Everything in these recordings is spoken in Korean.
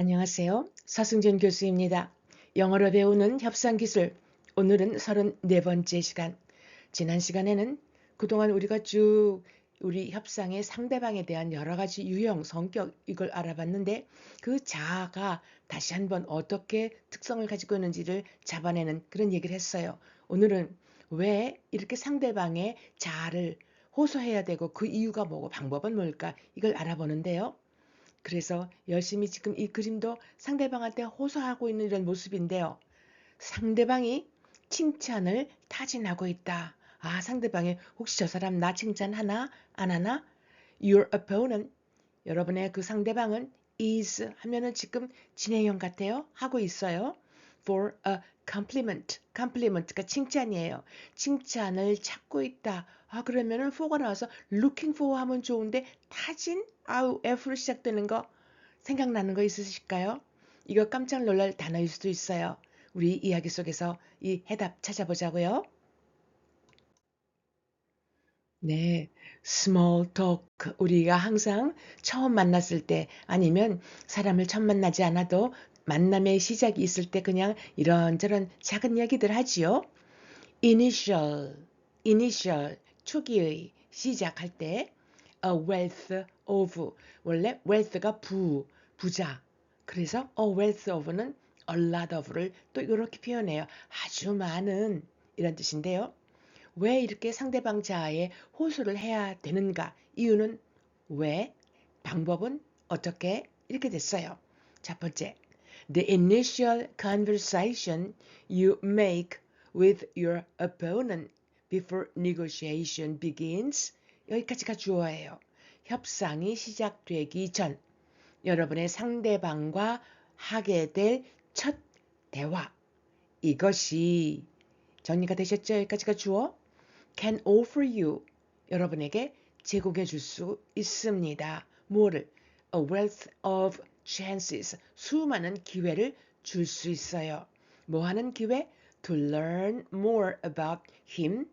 안녕하세요. 서승준 교수입니다. 영어로 배우는 협상기술. 오늘은 34번째 시간. 지난 시간에는 그동안 우리가 쭉 우리 협상의 상대방에 대한 여러 가지 유형, 성격 이걸 알아봤는데 그 자아가 다시 한번 어떻게 특성을 가지고 있는지를 잡아내는 그런 얘기를 했어요. 오늘은 왜 이렇게 상대방의 자아를 호소해야 되고 그 이유가 뭐고 방법은 뭘까 이걸 알아보는데요. 그래서 열심히 지금 이 그림도 상대방한테 호소하고 있는 이런 모습인데요. 상대방이 칭찬을 타진하고 있다. 아, 상대방이 혹시 저 사람 나 칭찬하나? 안 하나? Your opponent. 여러분의 그 상대방은 is 하면은 지금 진행형 같아요. 하고 있어요. For a compliment. compliment가 칭찬이에요. 칭찬을 찾고 있다. 아, 그러면은 for가 나와서 looking for 하면 좋은데 타진? 아우 F로 시작되는 거 생각나는 거 있으실까요? 이거 깜짝 놀랄 단어일 수도 있어요. 우리 이야기 속에서 이 해답 찾아보자고요. 네, small talk. 우리가 항상 처음 만났을 때 아니면 사람을 처음 만나지 않아도 만남의 시작이 있을 때 그냥 이런저런 작은 이야기들 하지요. initial, initial, 초기의 시작할 때 a wealth of 원래 wealth가 부, 부자. 그래서 a wealth of는 a lot of를 또 이렇게 표현해요. 아주 많은 이런 뜻인데요. 왜 이렇게 상대방 자아에 호소를 해야 되는가? 이유는 왜? 방법은 어떻게? 이렇게 됐어요. 첫 번째. The initial conversation you make with your opponent before negotiation begins 여기까지가 주어예요. 협상이 시작되기 전 여러분의 상대방과 하게 될 첫 대화 이것이 정리가 되셨죠? 여기까지가 주어 can offer you 여러분에게 제공해 줄 수 있습니다. 뭐를? A wealth of chances 수많은 기회를 줄 수 있어요. 뭐 하는 기회? To learn more about him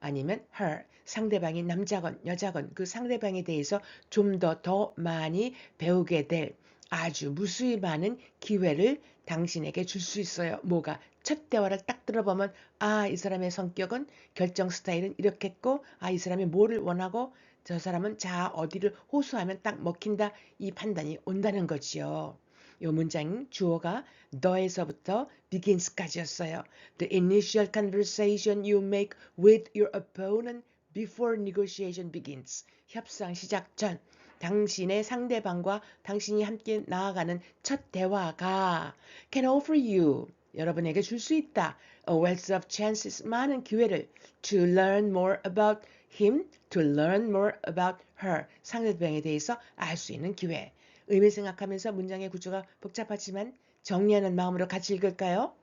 아니면 her 상대방이 남자건 여자건 그 상대방에 대해서 좀 더더 더 많이 배우게 될 아주 무수히 많은 기회를 당신에게 줄 수 있어요. 뭐가 첫 대화를 딱 들어보면 아 이 사람의 성격은 결정 스타일은 이렇겠고 아 이 사람이 뭐를 원하고 저 사람은 자 어디를 호소하면 딱 먹힌다 이 판단이 온다는 거지요. 요 문장 주어가 너에서부터 begins까지였어요. The initial conversation you make with your opponent before negotiation begins. 협상 시작 전 당신의 상대방과 당신이 함께 나아가는 첫 대화가 can offer you 여러분에게 줄 수 있다. A wealth of chances 많은 기회를 to learn more about him, to learn more about her 상대방에 대해서 알 수 있는 기회. 의미 생각하면서 문장의 구조가 복잡하지만 정리하는 마음으로 같이 읽을까요?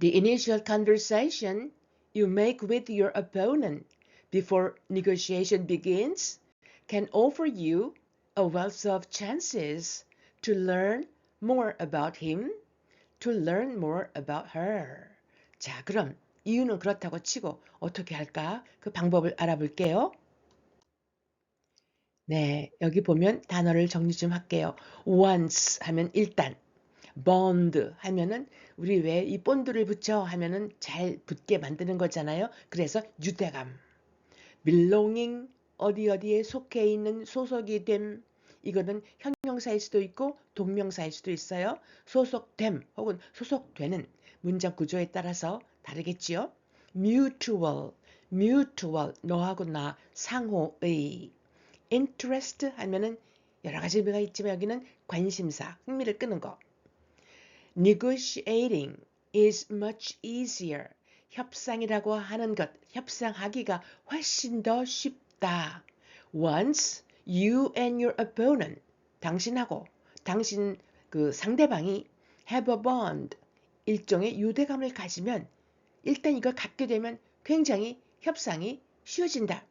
The initial conversation you make with your opponent before negotiation begins can offer you a wealth of chances to learn more about him, to learn more about her. 자, 그럼 이유는 그렇다고 치고 어떻게 할까? 그 방법을 알아볼게요. 네, 여기 보면 단어를 정리 좀 할게요. once 하면 일단, bond 하면은 우리 왜 이 본드를 붙여 하면은 잘 붙게 만드는 거잖아요. 그래서 유대감. belonging 어디 어디에 속해 있는 소속이 됨 이거는 형용사일 수도 있고 동명사일 수도 있어요. 소속됨 혹은 소속되는 문장 구조에 따라서 다르겠지요. mutual, mutual 너하고 나 상호의 interest 하면은 여러 가지 의미가 있지만 여기는 관심사, 흥미를 끄는 거. negotiating is much easier. 협상이라고 하는 것, 협상하기가 훨씬 더 쉽다. Once you and your opponent, 당신하고 당신 그 상대방이 have a bond, 일종의 유대감을 가지면 일단 이걸 갖게 되면 굉장히 협상이 쉬워진다.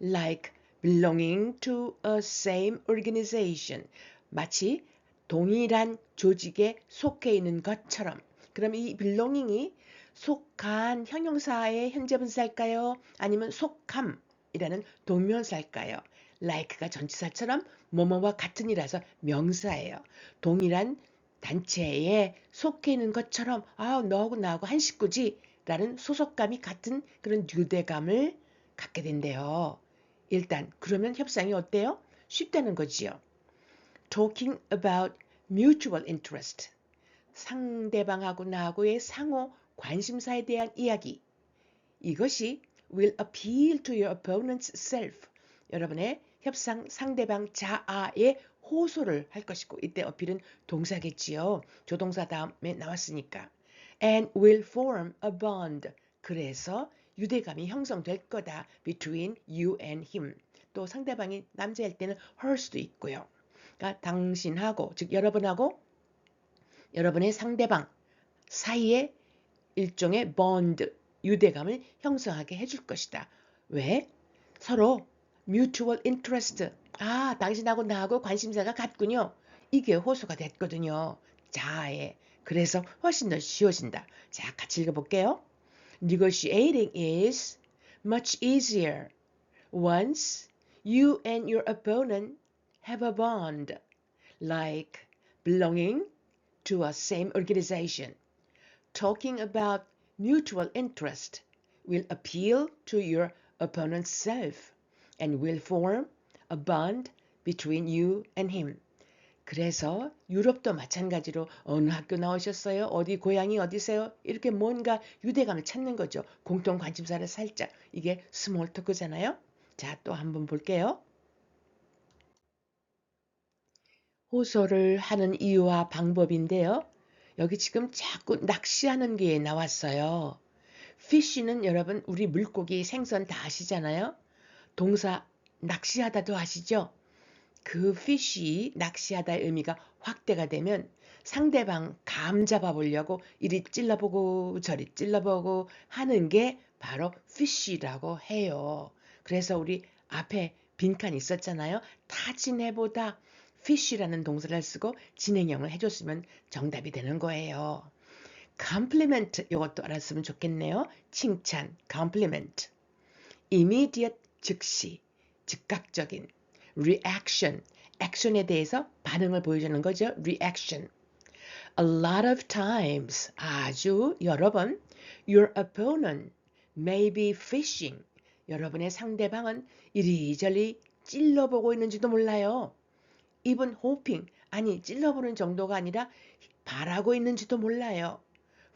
Like belonging to a same organization. 마치 동일한 조직에 속해 있는 것처럼. 그럼 이 belonging이 속한 형용사의 현재 분사일까요? 아니면 속함, 이라는 동명사일까요? like가 전치사처럼 뭐뭐와 같은이라서 명사예요. 동일한 단체에 속해 있는 것처럼 아 너하고 나하고 한 식구지 라는 소속감이 같은 그런 유대감을 갖게 된대요. 일단 그러면 협상이 어때요? 쉽다는 거지요. Talking about mutual interest. 상대방하고 나하고의 상호 관심사에 대한 이야기. 이것이 will appeal to your opponent's self. 여러분의 협상 상대방 자아에 호소를 할 것이고 이때 어필은 동사겠지요. 조동사 다음에 나왔으니까. And will form a bond. 그래서 유대감이 형성될 거다. between you and him. 또 상대방이 남자일 때는 her 수도 있고요. 그러니까 당신하고 즉 여러분하고 여러분의 상대방 사이에 일종의 bond 유대감을 형성하게 해줄 것이다. 왜? 서로 mutual interest. 아, 당신하고 나하고 관심사가 같군요. 이게 호소가 됐거든요. 자아에. 그래서 훨씬 더 쉬워진다. 자, 같이 읽어볼게요. Negotiating is much easier once you and your opponent have a bond, like belonging to a same organization. Talking about mutual interest will appeal to your opponent's self and will form a bond between you and him. 그래서 유럽도 마찬가지로 어느 학교 나오셨어요? 어디 고향이 어디세요? 이렇게 뭔가 유대감을 찾는 거죠. 공통 관심사를 살짝. 이게 스몰 토크잖아요. 자, 또 한번 볼게요. 호소를 하는 이유와 방법인데요. 여기 지금 자꾸 낚시하는 게 나왔어요. fish는 여러분 우리 물고기 생선 다 아시잖아요. 동사 낚시하다도 아시죠? 그 fish 낚시하다의 의미가 확대가 되면 상대방 감 잡아보려고 이리 찔러보고 저리 찔러보고 하는 게 바로 fish라고 해요. 그래서 우리 앞에 빈칸 있었잖아요. 타진해보다 fish라는 동사를 쓰고 진행형을 해줬으면 정답이 되는 거예요. compliment 이것도 알았으면 좋겠네요. 칭찬, compliment. immediate 즉시, 즉각적인 reaction, 액션에 대해서 반응을 보여주는 거죠. reaction. A lot of times, 아주 여러 번, your opponent may be fishing. 여러분의 상대방은 이리저리 찔러보고 있는지도 몰라요. even hoping, 아니 찔러보는 정도가 아니라 바라고 있는지도 몰라요.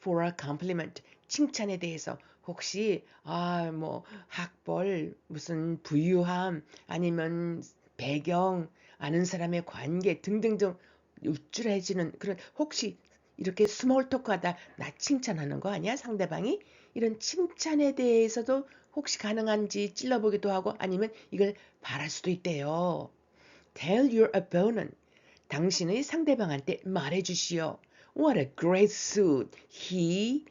for a compliment, 칭찬에 대해서 혹시 아 뭐 학벌 무슨 부유함 아니면 배경 아는 사람의 관계 등등등 우쭐해지는 그런 혹시 이렇게 스몰 토크하다 나 칭찬하는 거 아니야 상대방이 이런 칭찬에 대해서도 혹시 가능한지 찔러보기도 하고 아니면 이걸 바랄 수도 있대요. Tell your opponent. 당신의 상대방한테 말해주시오. What a great suit he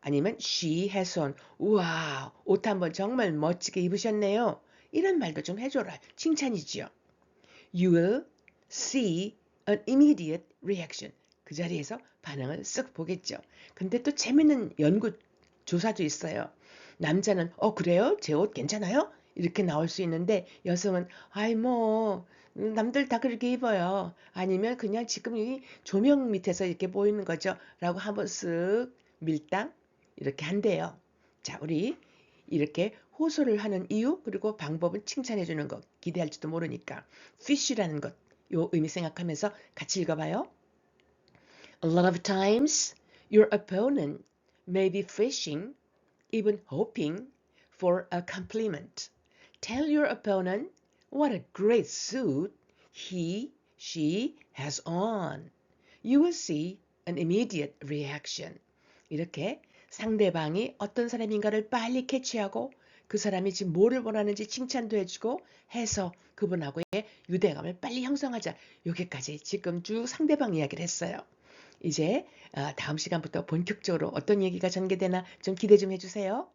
아니면 she has on. 우와, 옷 한번 정말 멋지게 입으셨네요. 이런 말도 좀 해줘라. 칭찬이지요. You will see an immediate reaction. 그 자리에서 반응을 쓱 보겠죠. 근데 또 재밌는 연구 조사도 있어요. 남자는 어 그래요? 제 옷 괜찮아요? 이렇게 나올 수 있는데 여성은 아이 뭐 남들 다 그렇게 입어요. 아니면 그냥 지금 이 조명 밑에서 이렇게 보이는 거죠. 라고 한번 쓱 밀당 이렇게 한대요. 자, 우리 이렇게 호소를 하는 이유 그리고 방법은 칭찬해 주는 것 기대할지도 모르니까 fish라는 것 요 의미 생각하면서 같이 읽어봐요. A lot of times your opponent may be fishing, even hoping for a compliment. Tell your opponent what a great suit he, she has on. You will see an immediate reaction. 이렇게 상대방이 어떤 사람인가를 빨리 캐치하고 그 사람이 지금 뭐를 원하는지 칭찬도 해주고 해서 그분하고의 유대감을 빨리 형성하자. 여기까지 지금 쭉 상대방 이야기를 했어요. 이제 다음 시간부터 본격적으로 어떤 얘기가 전개되나 좀 기대 좀 해주세요.